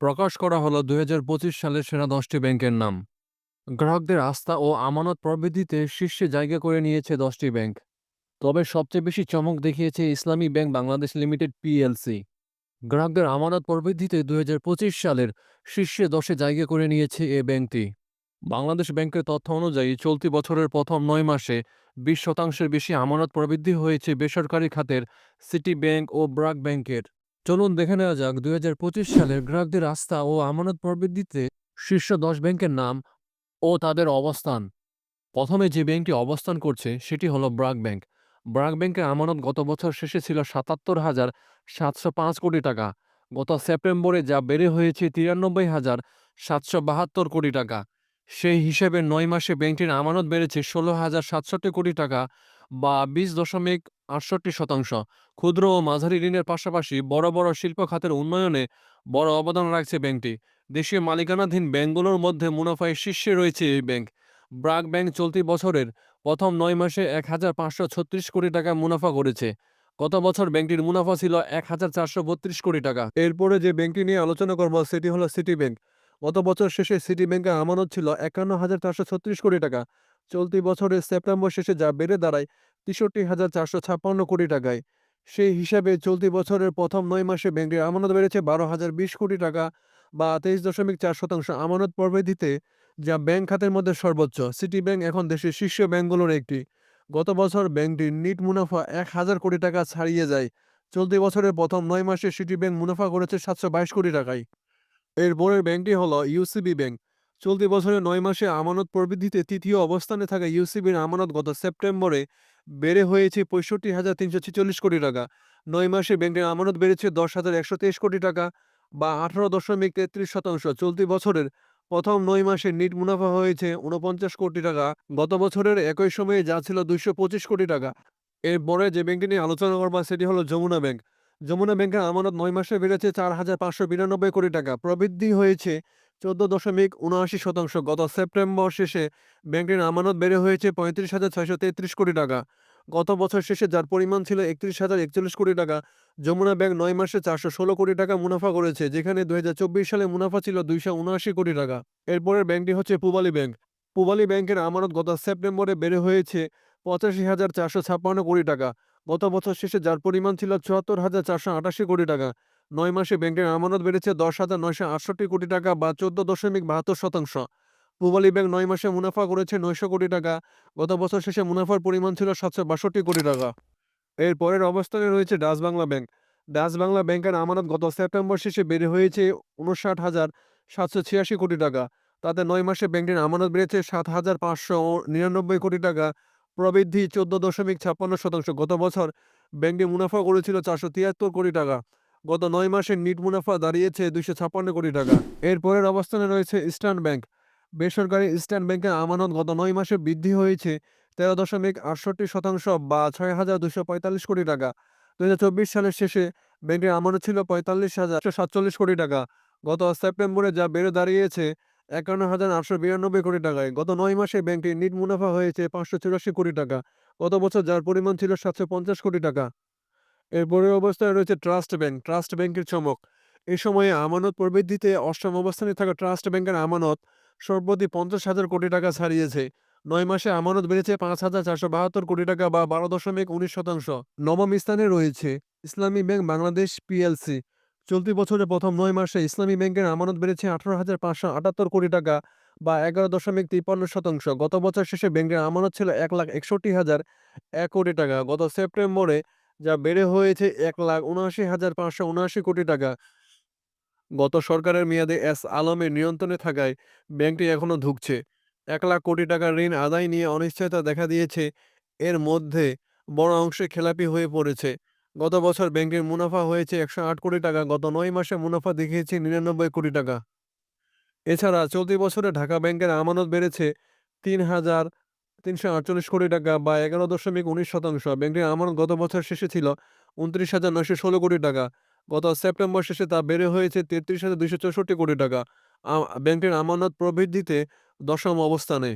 প্রকাশ করা হলো দু হাজার পঁচিশ সালের সেরা দশটি ব্যাংকের নাম। গ্রাহকদের আস্থা ও আমানত প্রবৃদ্ধিতে শীর্ষে জায়গা করে নিয়েছে দশটি ব্যাংক। তবে সবচেয়ে বেশি চমক দেখিয়েছে ইসলামী ব্যাংক বাংলাদেশ লিমিটেড পিএলসি। গ্রাহকদের আমানত প্রবৃদ্ধিতে দু হাজার পঁচিশ সালের শীর্ষে দশে জায়গা করে নিয়েছে এ ব্যাংকটি। বাংলাদেশ ব্যাংকের তথ্য অনুযায়ী চলতি বছরের প্রথম নয় মাসে বিশ শতাংশের বেশি আমানত প্রবৃদ্ধি হয়েছে বেসরকারি খাতের সিটি ব্যাংক ও ব্রাক ব্যাংকের। চলুন দেখে নেওয়া যাক, দুই সালের গ্রাহকদের আস্থা ও আমানত প্রবৃদ্ধিতে শীর্ষ দশ ব্যাংকের নাম ও তাদের অবস্থান। প্রথমে যে ব্যাংকটি অবস্থান করছে, সেটি হলো ব্রাক ব্যাংক। ব্রাক ব্যাংকের আমানত গত বছর শেষে ছিল সাতাত্তর হাজার সাতশো পাঁচ কোটি টাকা। গত সেপ্টেম্বরে যা বেড়ে হয়েছে তিরানব্বই হাজার সাতশো বাহাত্তর কোটি টাকা। সেই হিসেবে নয় মাসে ব্যাংকটির আমানত বেড়েছে ষোলো হাজার সাতষট্টি কোটি টাকা বা বিশ দশমিক আটষট্টি শতাংশ। ক্ষুদ্র ও মাঝারি ঋণের পাশাপাশি বড় বড় শিল্প খাতের উন্নয়নে বড় অবদান রাখছে ব্যাংকটি। দেশীয় মালিকানাধীন ব্যাংকগুলোর মধ্যে মুনাফায় শীর্ষে রয়েছে এই ব্যাংক। ব্রাক ব্যাংক চলতি বছরের প্রথম নয় মাসে এক হাজার পাঁচশো ছত্রিশ কোটি টাকা মুনাফা করেছে। গত বছর ব্যাংকটির মুনাফা ছিল এক হাজার চারশো বত্রিশ কোটি টাকা। এরপরে যে ব্যাংকটি নিয়ে আলোচনা করব সেটি হলো সিটি ব্যাংক গত বছর শেষে সিটি ব্যাংকের আমানত ছিল একান্ন হাজার চারশো ছত্রিশ কোটি টাকা। চলতি বছরের সেপ্টেম্বর শেষে যা বেড়ে দাঁড়ায় তেষট্টি হাজার চারশো ছাপ্পান্ন কোটি টাকায়। সেই হিসাবে চলতি বছরের প্রথম নয় মাসে ব্যাংকের আমানত বেড়েছে বারো হাজার বিশ কোটি টাকা বা তেইশ দশমিক চার শতাংশ আমানত প্রবৃদ্ধিতে যা ব্যাংক খাতের মধ্যে সর্বোচ্চ। সিটি ব্যাংক এখন দেশের শীর্ষ ব্যাংকগুলোর একটি। গত বছর ব্যাংকটির নিট মুনাফা এক হাজার কোটি টাকা ছাড়িয়ে যায়। চলতি বছরের প্রথম নয় মাসে সিটি ব্যাংক মুনাফা করেছে সাতশো বাইশ কোটি টাকায়। এর পরের ব্যাংকটি হলো ইউসিবি ব্যাংক। চলতি বছরের নয় মাসে আমানত প্রবৃদ্ধিতে তৃতীয় অবস্থানে থাকা ইউসিবির আমানত গত সেপ্টেম্বরে বেড়ে হয়েছে পঁয়ষট্টি হাজার তিনশো ছেচল্লিশ কোটি টাকা। নয় মাসে ব্যাংকের আমানত বেড়েছে দশ হাজার একশো তেইশ কোটি টাকা বা আঠারো দশমিক তেত্রিশ শতাংশ। চলতি বছরের প্রথম নয় মাসে নিট মুনাফা হয়েছে উনপঞ্চাশ কোটি টাকা। গত বছরের একই সময়ে যা ছিল দুইশো পঁচিশ কোটি টাকা। এরপরে যে ব্যাংকটি নিয়ে আলোচনা করবা সেটি হলো যমুনা ব্যাংক। যমুনা ব্যাংকের আমানত নয় মাসে বেড়েছে চার হাজার পাঁচশো বিরানব্বই কোটি টাকা। প্রবৃদ্ধি হয়েছে চোদ্দ দশমিক উনআশি শতাংশ গত সেপ্টেম্বর শেষে ব্যাংকের আমানত বেড়ে হয়েছে পঁয়ত্রিশ হাজার ছয়শো তেত্রিশ কোটি টাকা। গত বছর শেষে যার পরিমাণ ছিল একত্রিশ হাজার একচল্লিশ কোটি টাকা, যমুনা ব্যাংক নয় মাসে চারশো ষোলো কোটি টাকা মুনাফা করেছে, যেখানে দু হাজার চব্বিশ সালে মুনাফা ছিল দুইশো উনআশি কোটি টাকা। এরপরের ব্যাংকটি হচ্ছে পূবালী ব্যাংক। পূবালী ব্যাংকের আমানত গত সেপ্টেম্বরে বেড়ে হয়েছে পঁচাশি হাজার চারশো ছাপ্পান্ন কোটি টাকা। গত বছর শেষে যার পরিমাণ ছিল চুয়াত্তর হাজার চারশো আটাশি কোটি টাকা নয় মাসে ব্যাংকের আমানত বেড়েছে দশ হাজার নয়শো আটষট্টি কোটি টাকা বা চোদ্দ দশমিক বাহাত্তর শতাংশ। পূবালী ব্যাংক নয় মাসে মুনাফা করেছে নয়শো কোটি টাকা। গত বছর শেষে মুনাফার পরিমাণ ছিল সাতশো বাষট্টি কোটি টাকা। এর পরের অবস্থানে রয়েছে Dutch Bangla Bank. Dutch Bangla ব্যাংকের আমানত গত সেপ্টেম্বর শেষে বেড়ে হয়েছে উনষাট হাজার সাতশো ছিয়াশি কোটি টাকা। তাতে নয় মাসে ব্যাংকটির আমানত বেড়েছে সাত হাজার পাঁচশো নিরানব্বই কোটি টাকা। প্রবৃদ্ধি চোদ্দ দশমিক ছাপ্পান্ন শতাংশ। গত বছর ব্যাংকটি মুনাফা করেছিল চারশো তিয়াত্তর কোটি টাকা। গত নয় মাসের নিট মুনাফা দাঁড়িয়েছে দুইশো ছাপ্পান্ন কোটি টাকা। এর পরের অবস্থানে রয়েছে ইস্টার্ন ব্যাংক। বেসরকারি ইস্টার্ন ব্যাংকের আমানত গত নয় মাসে বৃদ্ধি হয়েছে তেরো দশমিক আটষট্টি শতাংশ বা ছয় হাজার দুশো পঁয়তাল্লিশ কোটি টাকা। দু হাজার চব্বিশ সালের শেষে ব্যাংকের আমানত ছিল পঁয়তাল্লিশ হাজার একশো সাতচল্লিশ কোটি টাকা। গত সেপ্টেম্বরে যা বেড়ে দাঁড়িয়েছে একান্ন হাজার আটশো বিরানব্বই কোটি টাকায়। গত নয় মাসে ব্যাংকটির নিট মুনাফা হয়েছে পাঁচশো চুরাশি কোটি টাকা। গত বছর যার পরিমাণ ছিল সাতশো পঞ্চাশ কোটি টাকা। এরপরের অবস্থায় রয়েছে ট্রাস্ট ব্যাংক, ট্রাস্ট ব্যাংকের চমক। এই সময়ে আমানত প্রবৃদ্ধিতে অষ্টম অবস্থানে থাকা ট্রাস্ট ব্যাংকের আমানত সর্বপ্রতি পঞ্চাশ হাজার কোটি টাকা ছাড়িয়েছে। নয় মাসে আমানত বেড়েছে পাঁচ হাজার চারশো বাহাত্তর কোটি টাকা বা বারো দশমিক উনিশ শতাংশ। নবম স্থানে রয়েছে ইসলামী ব্যাংক বাংলাদেশ পিএলসি। চলতি বছরের প্রথম নয় মাসে ইসলামী ব্যাংকের আমানত বেড়েছে আঠারো হাজার পাঁচশো আটাত্তর কোটি টাকা বা এগারো দশমিক তিপ্পান্ন শতাংশ। গত বছর শেষে ব্যাংকের আমানত ছিল এক লাখ একষট্টি হাজার এক কোটি টাকা। গত সেপ্টেম্বরে যা বেড়ে হয়েছে এক লাখ উনআশি হাজার পাঁচশো উনআশি কোটি টাকা। গত সরকারের মেয়াদে এস আলমের নিয়ন্ত্রণে থাকায় ব্যাংকটি এখনও ধুঁকছে। এক লাখ কোটি টাকার ঋণ আদায় নিয়ে অনিশ্চয়তা দেখা দিয়েছে। এর মধ্যে বড় অংশে খেলাপি হয়ে পড়েছে। গত বছর ব্যাংকের মুনাফা হয়েছে একশো আট কোটি টাকা, গত নয় মাসে মুনাফা দেখিয়েছে নিরানব্বই কোটি টাকা। এছাড়া চলতি বছরে ঢাকা ব্যাংকের আমানত বেড়েছে তিন হাজার তিনশো আটচল্লিশ কোটি টাকা বা এগারো দশমিক উনিশ শতাংশ। ব্যাংকটির আমানত গত বছর শেষে ছিল উনত্রিশ হাজার নয়শো ষোলো কোটি টাকা। গত সেপ্টেম্বর শেষে তা বেড়ে হয়েছে তেত্রিশ হাজার দুইশো চৌষট্টি কোটি টাকা। ব্যাংকটির আমানত প্রবৃদ্ধিতে দশম অবস্থানে।